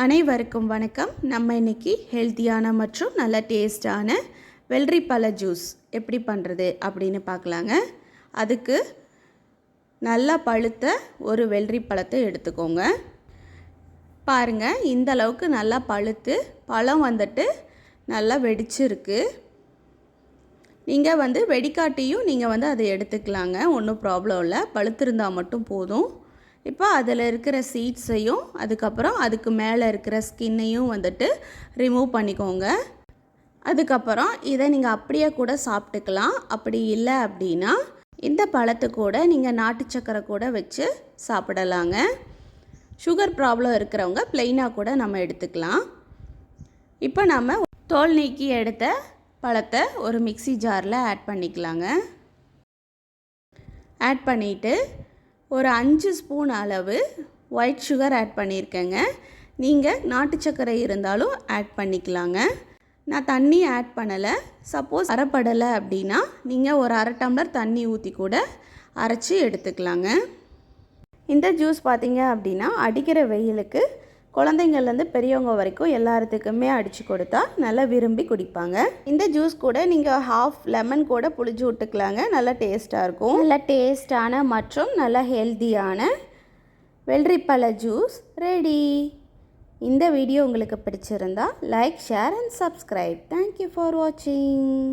அனைவருக்கும் வணக்கம். நம்ம இன்னைக்கு ஹெல்த்தியான மற்றும் நல்ல டேஸ்டான வெள்ளரி பழ ஜூஸ் எப்படி பண்ணுறது அப்படின்னு பார்க்கலாங்க. அதுக்கு நல்லா பழுத்த ஒரு வெள்ளரி பழத்தை எடுத்துக்கோங்க. பாருங்கள் இந்த அளவுக்கு நல்லா பழுத்து பழம் வந்துட்டு நல்லா வெடிச்சிருக்கு. நீங்கள் வந்து வெடிக்காட்டியும் நீங்கள் வந்து அதை எடுத்துக்கலாங்க. ஒன்றும் ப்ராப்ளம் இல்லை. பழுத்திருந்தால் மட்டும் போதும். இப்போ அதில் இருக்கிற சீட்ஸையும் அதுக்கப்புறம் அதுக்கு மேலே இருக்கிற ஸ்கின்னையும் வந்துட்டு ரிமூவ் பண்ணிக்கோங்க. அதுக்கப்புறம் இதை நீங்கள் அப்படியே கூட சாப்பிட்டுக்கலாம். அப்படி இல்லை அப்படின்னா இந்த பழத்து கூட நீங்கள் நாட்டு சக்கரை கூட வச்சு சாப்பிடலாங்க. சுகர் ப்ராப்ளம் இருக்கிறவங்க ப்ளெயினாக கூட நம்ம எடுத்துக்கலாம். இப்போ நம்ம தோல் நீக்கி எடுத்த பழத்தை ஒரு மிக்சி ஜாரில் ஆட் பண்ணிக்கலாங்க. ஆட் பண்ணிவிட்டு ஒரு அஞ்சு ஸ்பூன் அளவு ஒயிட் சுகர் ஆட் பண்ணியிருக்கேங்க. நீங்கள் நாட்டு சர்க்கரை இருந்தாலும் ஆட் பண்ணிக்கலாங்க. நான் தண்ணி ஆட் பண்ணலை. சப்போஸ் அரைப்படலை அப்படின்னா நீங்கள் ஒரு அரை டம்ளர் தண்ணி ஊற்றி கூட அரைச்சி எடுத்துக்கலாங்க. இந்த ஜூஸ் பார்த்தீங்க அப்படின்னா அடிக்கிற வெயிலுக்கு குழந்தைங்கள்லேருந்து பெரியவங்க வரைக்கும் எல்லாத்துக்குமே அடித்து கொடுத்தா நல்லா விரும்பி குடிப்பாங்க. இந்த ஜூஸ் கூட நீங்கள் ஹாஃப் லெமன் கூட புளிஞ்சு விட்டுக்கலாங்க. நல்லா டேஸ்ட்டாக இருக்கும். நல்லா டேஸ்டான மற்றும் நல்லா ஹெல்த்தியான வெள்ளரிப்பழ ஜூஸ் ரெடி இந்த வீடியோ உங்களுக்கு பிடிச்சிருந்தா like share and subscribe thank you for வாட்சிங்